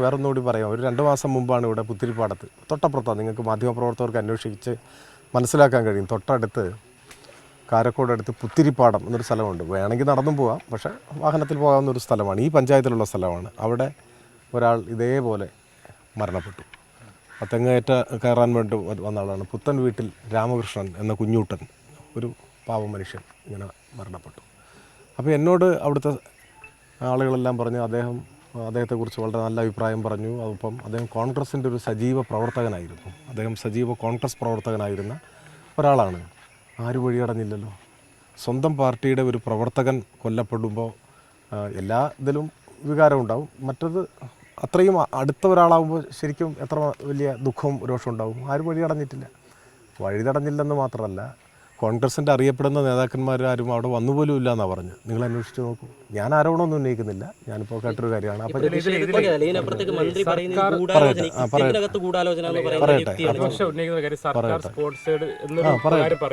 വേറൊന്നുകൂടി പറയാം. ഒരു രണ്ട് മാസം മുമ്പാണ് ഇവിടെ പുത്തിരിപ്പാടത്ത്. തൊട്ടപ്പുറത്താണ് നിങ്ങൾക്ക് മാധ്യമപ്രവർത്തകർക്ക് അന്വേഷിച്ച് മനസ്സിലാക്കാൻ കഴിയും. തൊട്ടടുത്ത് കാരക്കോട് അടുത്ത് പുത്തിരിപ്പാടം എന്നൊരു സ്ഥലമുണ്ട്. വേണമെങ്കിൽ നടന്നും പോകാം പക്ഷേ വാഹനത്തിൽ പോകാവുന്ന ഒരു സ്ഥലമാണ്. ഈ പഞ്ചായത്തിലുള്ള സ്ഥലമാണ്. അവിടെ ഒരാൾ ഇതേപോലെ മരണപ്പെട്ടു. അത്തങ്ങേറ്റ തെങ്ങേറ്റ കയറാൻ വേണ്ടി വന്ന ആളാണ്. പുത്തൻ വീട്ടിൽ രാമകൃഷ്ണൻ എന്ന കുഞ്ഞൂട്ടൻ ഒരു പാവ മനുഷ്യൻ ഇങ്ങനെ മരണപ്പെട്ടു. അപ്പോൾ എന്നോട് അവിടുത്തെ ആളുകളെല്ലാം പറഞ്ഞ് അദ്ദേഹം അദ്ദേഹത്തെക്കുറിച്ച് വളരെ നല്ല അഭിപ്രായം പറഞ്ഞു. അതിപ്പം അദ്ദേഹം കോൺഗ്രസിന്റെ ഒരു സജീവ പ്രവർത്തകനായിരുന്നു. അദ്ദേഹം സജീവ കോൺഗ്രസ് പ്രവർത്തകനായിരുന്ന ഒരാളാണ്. ആരും വഴിയടഞ്ഞില്ലല്ലോ. സ്വന്തം പാർട്ടിയുടെ ഒരു പ്രവർത്തകൻ കൊല്ലപ്പെടുമ്പോൾ എല്ലാ ഇതിലും വികാരം ഉണ്ടാവും. മറ്റത് അത്രയും അടുത്ത ഒരാളാവുമ്പോൾ ശരിക്കും എത്ര വലിയ ദുഃഖവും രോഷവും ഉണ്ടാവും. ആരും വഴിയടഞ്ഞിട്ടില്ല. വഴിതടഞ്ഞില്ലെന്ന് മാത്രമല്ല കോൺഗ്രസിന്റെ അറിയപ്പെടുന്ന നേതാക്കന്മാരാരും അവിടെ വന്നുപോലും ഇല്ല എന്നാണ് പറഞ്ഞത്. നിങ്ങൾ അന്വേഷിച്ച് നോക്കൂ. ഞാൻ ആരോപണമൊന്നും ഉന്നയിക്കുന്നില്ല. ഞാനിപ്പോൾ കേട്ടൊരു കാര്യമാണ്.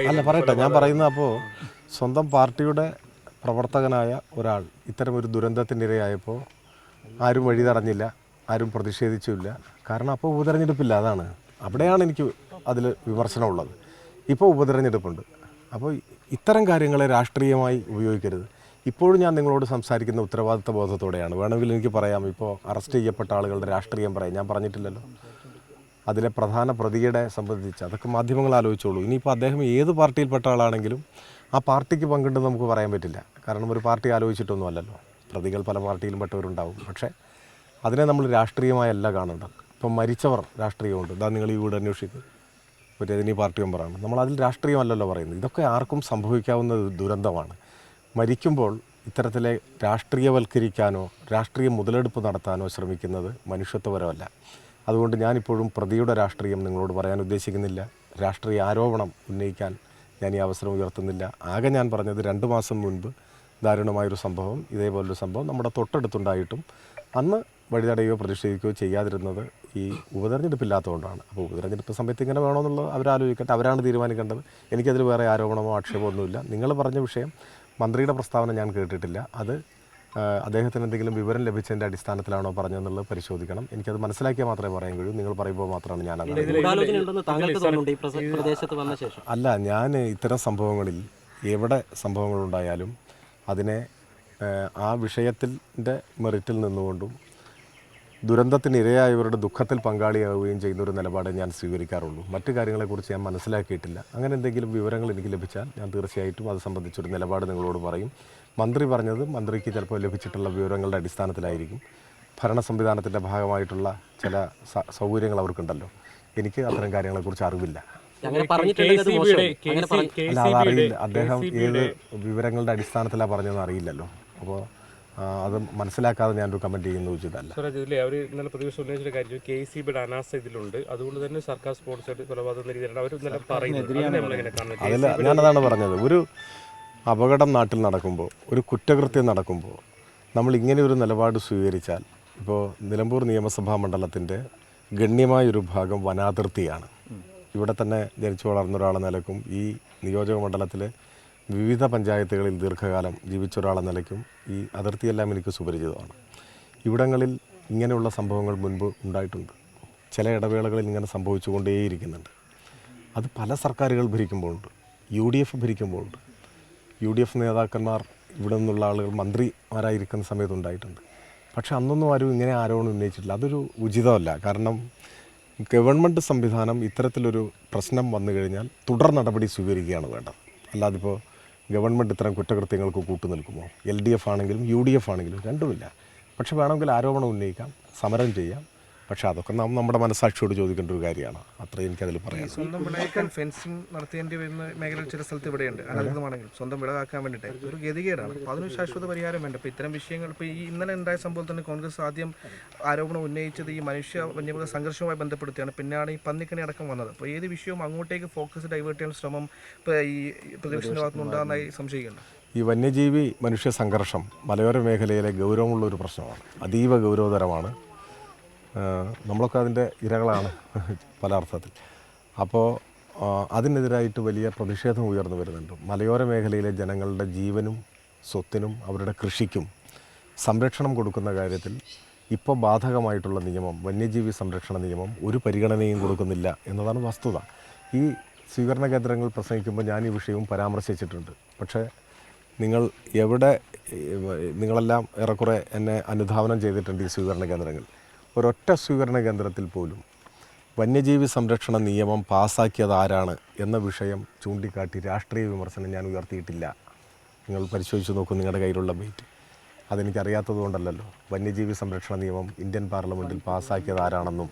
അല്ല പറയട്ടെ. ഞാൻ പറയുന്നത് അപ്പോൾ സ്വന്തം പാർട്ടിയുടെ പ്രവർത്തകനായ ഒരാൾ ഇത്തരം ഒരു ദുരന്തത്തിനിരയായപ്പോൾ ആരും വഴി തടഞ്ഞില്ല ആരും പ്രതിഷേധിച്ചില്ല കാരണം അപ്പോൾ ഉപതെരഞ്ഞെടുപ്പില്ല അതാണ്. അവിടെയാണ് എനിക്ക് അതിൽ വിമർശനമുള്ളത്. ഇപ്പോൾ ഉപതെരഞ്ഞെടുപ്പുണ്ട്. അപ്പോൾ ഇത്തരം കാര്യങ്ങളെ രാഷ്ട്രീയമായി ഉപയോഗിക്കരുത്. ഇപ്പോഴും ഞാൻ നിങ്ങളോട് സംസാരിക്കുന്ന ഉത്തരവാദിത്ത ബോധത്തോടെയാണ് വേണമെങ്കിൽ എനിക്ക് പറയാം. ഇപ്പോൾ അറസ്റ്റ് ചെയ്യപ്പെട്ട ആളുകളുടെ രാഷ്ട്രീയം പറയാം. ഞാൻ പറഞ്ഞിട്ടില്ലല്ലോ. അതിലെ പ്രധാന പ്രതിയുടെ സംബന്ധിച്ച് അതൊക്കെ മാധ്യമങ്ങൾ ആലോചിച്ചോളൂ. ഇനിയിപ്പോൾ അദ്ദേഹം ഏത് പാർട്ടിയിൽപ്പെട്ട ആളാണെങ്കിലും ആ പാർട്ടിക്ക് പങ്കുണ്ടെന്ന് നമുക്ക് പറയാൻ പറ്റില്ല. കാരണം ഒരു പാർട്ടി ആലോചിച്ചിട്ടൊന്നും അല്ലല്ലോ. പ്രതികൾ പല പാർട്ടിയിലും പെട്ടവരുണ്ടാവും പക്ഷേ അതിനെ നമ്മൾ രാഷ്ട്രീയമായല്ല കാണേണ്ടത്. ഇപ്പം മരിച്ചവർ രാഷ്ട്രീയമുണ്ട്. ഇതാ നിങ്ങൾ ഈ വീട് അന്വേഷിക്കും. ഒരു രജനി പാർട്ടി മെമ്പറാണ്. നമ്മൾ അതിൽ രാഷ്ട്രീയമല്ലല്ലോ പറയുന്നത്. ഇതൊക്കെ ആർക്കും സംഭവിക്കാവുന്ന ദുരന്തമാണ്. മരിക്കുമ്പോൾ ഇത്തരത്തിലെ രാഷ്ട്രീയവൽക്കരിക്കാനോ രാഷ്ട്രീയ മുതലെടുപ്പ് നടത്താനോ ശ്രമിക്കുന്നത് മനുഷ്യത്വപരമല്ല. അതുകൊണ്ട് ഞാനിപ്പോഴും പ്രതിയുടെ രാഷ്ട്രീയം നിങ്ങളോട് പറയാൻ ഉദ്ദേശിക്കുന്നില്ല. രാഷ്ട്രീയ ആരോപണം ഉന്നയിക്കാൻ ഞാൻ ഈ അവസരം ഉയർത്തുന്നില്ല. ആകെ ഞാൻ പറഞ്ഞത് രണ്ട് മാസം മുൻപ് ദാരുണമായൊരു സംഭവം ഇതേപോലൊരു സംഭവം നമ്മുടെ തൊട്ടടുത്തുണ്ടായിട്ടും അന്ന് വഴിതടയുകയോ പ്രതിഷേധിക്കുകയോ ചെയ്യാതിരുന്നത് ഈ ഉപതെരഞ്ഞെടുപ്പില്ലാത്തതുകൊണ്ടാണ്. അപ്പോൾ ഉപതെരഞ്ഞെടുപ്പ് സമയത്ത് ഇങ്ങനെ വേണമെന്നുള്ളത് അവരാലോചിക്കട്ടെ അവരാണ് തീരുമാനിക്കേണ്ടത്. എനിക്കതിൽ വേറെ ആരോപണമോ ആക്ഷേപമോ ഒന്നുമില്ല. നിങ്ങൾ പറഞ്ഞ വിഷയം മന്ത്രിയുടെ പ്രസ്താവന ഞാൻ കേട്ടിട്ടില്ല. അത് അദ്ദേഹത്തിന് എന്തെങ്കിലും വിവരം ലഭിച്ചതിന്റെ അടിസ്ഥാനത്തിലാണോ പറഞ്ഞതെന്നുള്ളത് പരിശോധിക്കണം. എനിക്കത് മനസ്സിലാക്കിയാൽ മാത്രമേ പറയാൻ കഴിയൂ. നിങ്ങൾ പറയുമ്പോൾ മാത്രമാണ് ഞാൻ അത് ഗൂഢാലോചന ഉണ്ടെന്ന് താങ്കൾക്ക് തോന്നുന്നുണ്ട് ഈ പ്രസ- പ്രദേശത്ത് വന്ന ശേഷം? അല്ല ഞാൻ ഇത്തരം സംഭവങ്ങളിൽ എവിടെ സംഭവങ്ങളുണ്ടായാലും അതിനെ ആ, ആ വിഷയത്തിന്റെ മെറിറ്റിൽ നിന്നുകൊണ്ടും ദുരന്തത്തിന് ഇരയായവരുടെ ദുഃഖത്തിൽ പങ്കാളിയാവുകയും ചെയ്യുന്ന ഒരു നിലപാട് ഞാൻ സ്വീകരിക്കാറുള്ളൂ. മറ്റു കാര്യങ്ങളെക്കുറിച്ച് ഞാൻ മനസ്സിലാക്കിയിട്ടില്ല. അങ്ങനെ എന്തെങ്കിലും വിവരങ്ങൾ എനിക്ക് ലഭിച്ചാൽ ഞാൻ തീർച്ചയായിട്ടും അത് സംബന്ധിച്ചൊരു നിലപാട് നിങ്ങളോട് പറയും. മന്ത്രി പറഞ്ഞത് മന്ത്രിക്ക് ചിലപ്പോൾ ലഭിച്ചിട്ടുള്ള വിവരങ്ങളുടെ അടിസ്ഥാനത്തിലായിരിക്കും. ഭരണ സംവിധാനത്തിന്റെ ഭാഗമായിട്ടുള്ള ചില സൗകര്യങ്ങൾ അവർക്കുണ്ടല്ലോ. എനിക്ക് അത്തരം കാര്യങ്ങളെക്കുറിച്ച് അറിവില്ല. അല്ല അതറിയില്ല അദ്ദേഹം ഏത് വിവരങ്ങളുടെ അടിസ്ഥാനത്തിലാണ് പറഞ്ഞതെന്ന് അറിയില്ലല്ലോ. അപ്പോൾ അത് മനസ്സിലാക്കാതെ ഞാനൊരു കമന്റ് ചെയ്യുന്നത് ഉചിതല്ല സ്വരാജ് ഇതിലെ അവർ ഇന്നലെ പ്രതിപക്ഷം ഉന്നയിച്ച കാര്യം കെ സി ബിയുടെ അനാസ ഇതിലുണ്ട്. അതുകൊണ്ട് തന്നെ സർക്കാർ സ്പോൺസേഡ് കൊലപാതകം രീതിയിലാണ് അവർ ഇന്നലെ പറയുന്നത്. അതിൽ ഞാനതാണ് പറഞ്ഞത്. ഒരു അപകടം നാട്ടിൽ നടക്കുമ്പോൾ ഒരു കുറ്റകൃത്യം നടക്കുമ്പോൾ നമ്മൾ ഇങ്ങനെ ഒരു നിലപാട് സ്വീകരിച്ചാൽ ഇപ്പോൾ നിലമ്പൂർ നിയമസഭാ മണ്ഡലത്തിന്റെ ഗണ്യമായൊരു ഭാഗം വനാതിർത്തിയാണ്. ഇവിടെ തന്നെ ജനിച്ചു വളർന്ന ഒരാളെ നിലക്കും ഈ നിയോജക മണ്ഡലത്തിലെ വിവിധ പഞ്ചായത്തുകളിൽ ദീർഘകാലം ജീവിച്ച ഒരാളെ നിലയ്ക്കും ഈ അതിർത്തിയെല്ലാം എനിക്ക് സുപരിചിതമാണ്. ഇവിടങ്ങളിൽ ഇങ്ങനെയുള്ള സംഭവങ്ങൾ മുൻപ് ഉണ്ടായിട്ടുണ്ട്. ചില ഇടവേളകളിൽ ഇങ്ങനെ സംഭവിച്ചുകൊണ്ടേയിരിക്കുന്നുണ്ട്. അത് പല സർക്കാരുകൾ ഭരിക്കുമ്പോഴുണ്ട്. യു ഡി എഫ് ഭരിക്കുമ്പോഴുണ്ട്. യു ഡി എഫ് നേതാക്കന്മാർ ഇവിടെ നിന്നുള്ള ആളുകൾ മന്ത്രിമാരായിരിക്കുന്ന സമയത്ത് ഉണ്ടായിട്ടുണ്ട്. പക്ഷേ അന്നൊന്നും ആരും ഇങ്ങനെ ആരോപണം ഉന്നയിച്ചിട്ടില്ല. അതൊരു ഉചിതമല്ല. കാരണം ഗവൺമെന്റ് സംവിധാനം ഇത്തരത്തിലൊരു പ്രശ്നം വന്നു കഴിഞ്ഞാൽ തുടർ നടപടി സ്വീകരിക്കുകയാണ് വേണ്ടത്. അല്ലാതിപ്പോൾ ഗവൺമെന്റ് ഇത്തരം കുറ്റകൃത്യങ്ങൾക്ക് കൂട്ടുനിൽക്കുമോ എൽ ഡി എഫ് ആണെങ്കിലും യു ഡി എഫ് ആണെങ്കിലും രണ്ടുമില്ല. പക്ഷെ വേണമെങ്കിൽ ആരോപണം ഉന്നയിക്കാം സമരം ചെയ്യാം. പക്ഷെ അതൊക്കെ നാം നമ്മുടെ മനസാക്ഷിയോട് ചോദിക്കേണ്ട ഒരു കാര്യമാണ്. അത്രയും എനിക്കതിൽ പറയാം സ്വന്തം വിളയാക്കാൻ ഫെൻസിങ് നടത്തേണ്ടി വരുന്ന മേഖലയിൽ ചില സ്ഥലത്ത് ഇവിടെയുണ്ട്. അനധികമാണെങ്കിലും സ്വന്തം വിളവാക്കാൻ വേണ്ടിയിട്ട്. ഒരു ഗതികേടാണ്. അപ്പോൾ അതിന് ശാശ്വത പരിഹാരം വേണ്ട. അപ്പോൾ ഇത്തരം വിഷയങ്ങൾ ഇപ്പോൾ ഈ ഇന്നലെ ഉണ്ടായ സംഭവത്തിൽ തന്നെ കോൺഗ്രസ് ആദ്യം ആരോപണം ഉന്നയിച്ചത് ഈ മനുഷ്യ വന്യമൃഗ സംഘർഷവുമായി ബന്ധപ്പെടുത്തിയാണ്. പിന്നെയാണ് ഈ പന്നിക്കണി അടക്കം വന്നത്. അപ്പോൾ ഏത് വിഷയവും അങ്ങോട്ടേക്ക് ഫോക്കസ് ഡൈവേർട്ട് ചെയ്യാൻ ശ്രമം ഇപ്പോൾ ഈ പ്രതിപക്ഷത്തിന്റെ ഭാഗത്തുനിന്നുണ്ടാകുന്നതായി സംശയിക്കുന്നുണ്ട്. സംശയിക്കുന്നു ഈ വന്യജീവി മനുഷ്യ സംഘർഷം മലയോര മേഖലയിലെ ഗൗരവമുള്ള ഒരു പ്രശ്നമാണ്. അതീവ ഗൗരവതരമാണ്. നമ്മളൊക്കെ അതിന്റെ ഇരകളാണ് പല അർത്ഥത്തിൽ. അപ്പോൾ അതിനെതിരായിട്ട് വലിയ പ്രതിഷേധം ഉയർന്നു വരുന്നുണ്ട്. മലയോര മേഖലയിലെ ജനങ്ങളുടെ ജീവനും സ്വത്തിനും അവരുടെ കൃഷിക്കും സംരക്ഷണം കൊടുക്കുന്ന കാര്യത്തിൽ ഇപ്പോൾ ബാധകമായിട്ടുള്ള നിയമം വന്യജീവി സംരക്ഷണ നിയമം ഒരു പരിഗണനയും കൊടുക്കുന്നില്ല എന്നതാണ് വസ്തുത. ഈ സ്വീകരണ കേന്ദ്രങ്ങൾ പ്രസംഗിക്കുമ്പോൾ ഞാൻ ഈ വിഷയവും പരാമർശിച്ചിട്ടുണ്ട്. പക്ഷേ നിങ്ങൾ എവിടെ നിങ്ങളെല്ലാം ഏറെക്കുറെ എന്നെ അനുധാവനം ചെയ്തിട്ടുണ്ട് ഈ സ്വീകരണ കേന്ദ്രങ്ങൾ. ഒരൊറ്റ സ്വീകരണ കേന്ദ്രത്തിൽ പോലും വന്യജീവി സംരക്ഷണ നിയമം പാസ്സാക്കിയത് ആരാണ് എന്ന വിഷയം ചൂണ്ടിക്കാട്ടി രാഷ്ട്രീയ വിമർശനം ഞാൻ ഉയർത്തിയിട്ടില്ല. നിങ്ങൾ പരിശോധിച്ച് നോക്കൂ നിങ്ങളുടെ കയ്യിലുള്ള ബൈറ്റ്. അതെനിക്കറിയാത്തത് കൊണ്ടല്ലല്ലോ. വന്യജീവി സംരക്ഷണ നിയമം ഇന്ത്യൻ പാർലമെന്റിൽ പാസ്സാക്കിയത് ആരാണെന്നും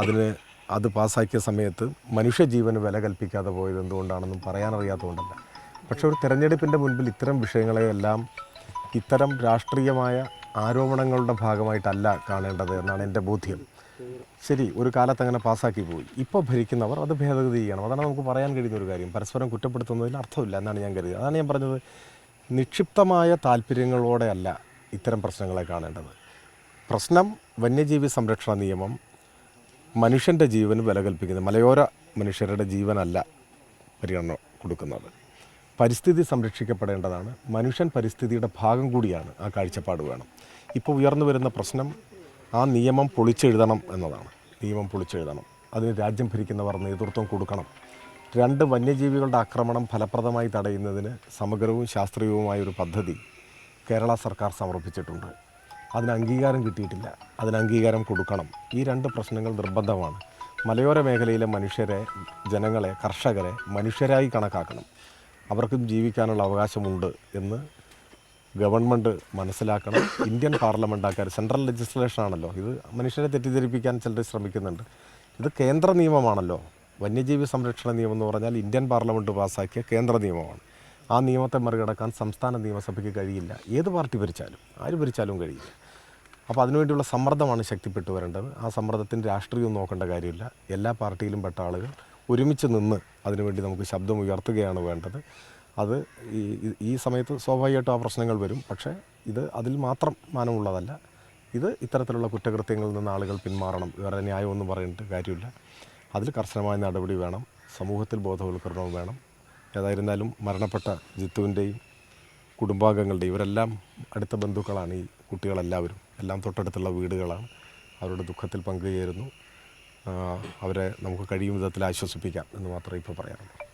അതിന് അത് പാസ്സാക്കിയ സമയത്ത് മനുഷ്യജീവന് വില കൽപ്പിക്കാതെ പോയത് എന്തുകൊണ്ടാണെന്നും പറയാനറിയാത്തതുകൊണ്ടല്ല പക്ഷേ ഒരു തിരഞ്ഞെടുപ്പിന്റെ മുൻപിൽ ഇത്തരം വിഷയങ്ങളെയെല്ലാം ഇത്തരം രാഷ്ട്രീയമായ ആരോപണങ്ങളുടെ ഭാഗമായിട്ടല്ല കാണേണ്ടത് എന്നാണ് എന്റെ ബോധ്യം. ശരി ഒരു കാലത്ത് അങ്ങനെ പാസ്സാക്കി പോയി. ഇപ്പോൾ ഭരിക്കുന്നവർ അത് ഭേദഗതി ചെയ്യണം. അതാണ് നമുക്ക് പറയാൻ കഴിയുന്ന ഒരു കാര്യം. പരസ്പരം കുറ്റപ്പെടുത്തുന്നതിൽ അർത്ഥമില്ല എന്നാണ് ഞാൻ കരുതുന്നത്. അതാണ് ഞാൻ പറഞ്ഞത്. നിക്ഷിപ്തമായ താല്പര്യങ്ങളോടെയല്ല ഇത്തരം പ്രശ്നങ്ങളെ കാണേണ്ടത്. പ്രശ്നം വന്യജീവി സംരക്ഷണ നിയമം മനുഷ്യന്റെ ജീവന് വില കൽപ്പിക്കുന്നത് മലയോര മനുഷ്യരുടെ ജീവനല്ല പരിഗണന കൊടുക്കുന്നത്. പരിസ്ഥിതി സംരക്ഷിക്കപ്പെടേണ്ടതാണ്. മനുഷ്യൻ പരിസ്ഥിതിയുടെ ഭാഗം കൂടിയാണ് ആ കാഴ്ചപ്പാട് വേണം. ഇപ്പോൾ ഉയർന്നു വരുന്ന പ്രശ്നം ആ നിയമം പൊളിച്ചെഴുതണം എന്നതാണ്. നിയമം പൊളിച്ചെഴുതണം. അതിന് രാജ്യം ഭരിക്കുന്നവർ നേതൃത്വം കൊടുക്കണം. രണ്ട് വന്യജീവികളുടെ ആക്രമണം ഫലപ്രദമായി തടയുന്നതിന് സമഗ്രവും ശാസ്ത്രീയവുമായ ഒരു പദ്ധതി കേരള സർക്കാർ സമർപ്പിച്ചിട്ടുണ്ട്. അതിന് അംഗീകാരം കിട്ടിയിട്ടില്ല. അതിന് അംഗീകാരം കൊടുക്കണം. ഈ രണ്ട് പ്രശ്നങ്ങൾ നിർബന്ധമാണ്. മലയോര മേഖലയിലെ മനുഷ്യരെ ജനങ്ങളെ കർഷകരെ മനുഷ്യരായി കണക്കാക്കണം. അവർക്കും ജീവിക്കാനുള്ള അവകാശമുണ്ട് എന്ന് ഗവൺമെന്റ് മനസ്സിലാക്കണം. ഇന്ത്യൻ പാർലമെന്റ് ആക്കാർ സെൻട്രൽ ലെജിസ്ലേഷൻ ആണല്ലോ ഇത് മനുഷ്യരെ തെറ്റിദ്ധരിപ്പിക്കാൻ ചിലർ ശ്രമിക്കുന്നുണ്ട്. ഇത് കേന്ദ്ര നിയമമാണല്ലോ. വന്യജീവി സംരക്ഷണ നിയമം എന്ന് പറഞ്ഞാൽ ഇന്ത്യൻ പാർലമെന്റ് പാസ്സാക്കിയ കേന്ദ്ര നിയമമാണ്. ആ നിയമത്തെ മറികടക്കാൻ സംസ്ഥാന നിയമസഭയ്ക്ക് കഴിയില്ല. ഏത് പാർട്ടി ഭരിച്ചാലും ആര് ഭരിച്ചാലും കഴിയില്ല. അപ്പോൾ അതിനുവേണ്ടിയുള്ള സമ്മർദ്ദമാണ് ശക്തിപ്പെട്ടു വരേണ്ടത്. ആ സമ്മർദ്ദത്തിന് രാഷ്ട്രീയം നോക്കേണ്ട കാര്യമില്ല. എല്ലാ പാർട്ടിയിലും പെട്ട ആളുകൾ ഒരുമിച്ച് നിന്ന് അതിനുവേണ്ടി നമുക്ക് ശബ്ദം ഉയർത്തുകയാണ് വേണ്ടത്. അത് ഈ ഈ- സമയത്ത് സ്വാഭാവികമായിട്ടും ആ പ്രശ്നങ്ങൾ വരും. പക്ഷേ ഇത് അതിൽ മാത്രം മാനമുള്ളതല്ല. ഇത് ഇത്തരത്തിലുള്ള കുറ്റകൃത്യങ്ങളിൽ നിന്ന് ആളുകൾ പിന്മാറണം. വേറെ ന്യായമൊന്നും പറയേണ്ട കാര്യമില്ല. അതിൽ കർശനമായ നടപടി വേണം. സമൂഹത്തിൽ ബോധവൽക്കരണവും വേണം. ഏതായിരുന്നാലും മരണപ്പെട്ട ജിത്തുവിന്റെയും കുടുംബാംഗങ്ങളുടെയും ഇവരെല്ലാം അടുത്ത ബന്ധുക്കളാണ് ഈ കുട്ടികളെല്ലാവരും. എല്ലാം തൊട്ടടുത്തുള്ള വീടുകളാണ്. അവരുടെ ദുഃഖത്തിൽ പങ്കുചേരുന്നു. അവരെ നമുക്ക് കഴിയും വിധത്തിൽ ആശ്വസിപ്പിക്കാം എന്ന് മാത്രമേ ഇപ്പോൾ പറയാനുള്ളൂ.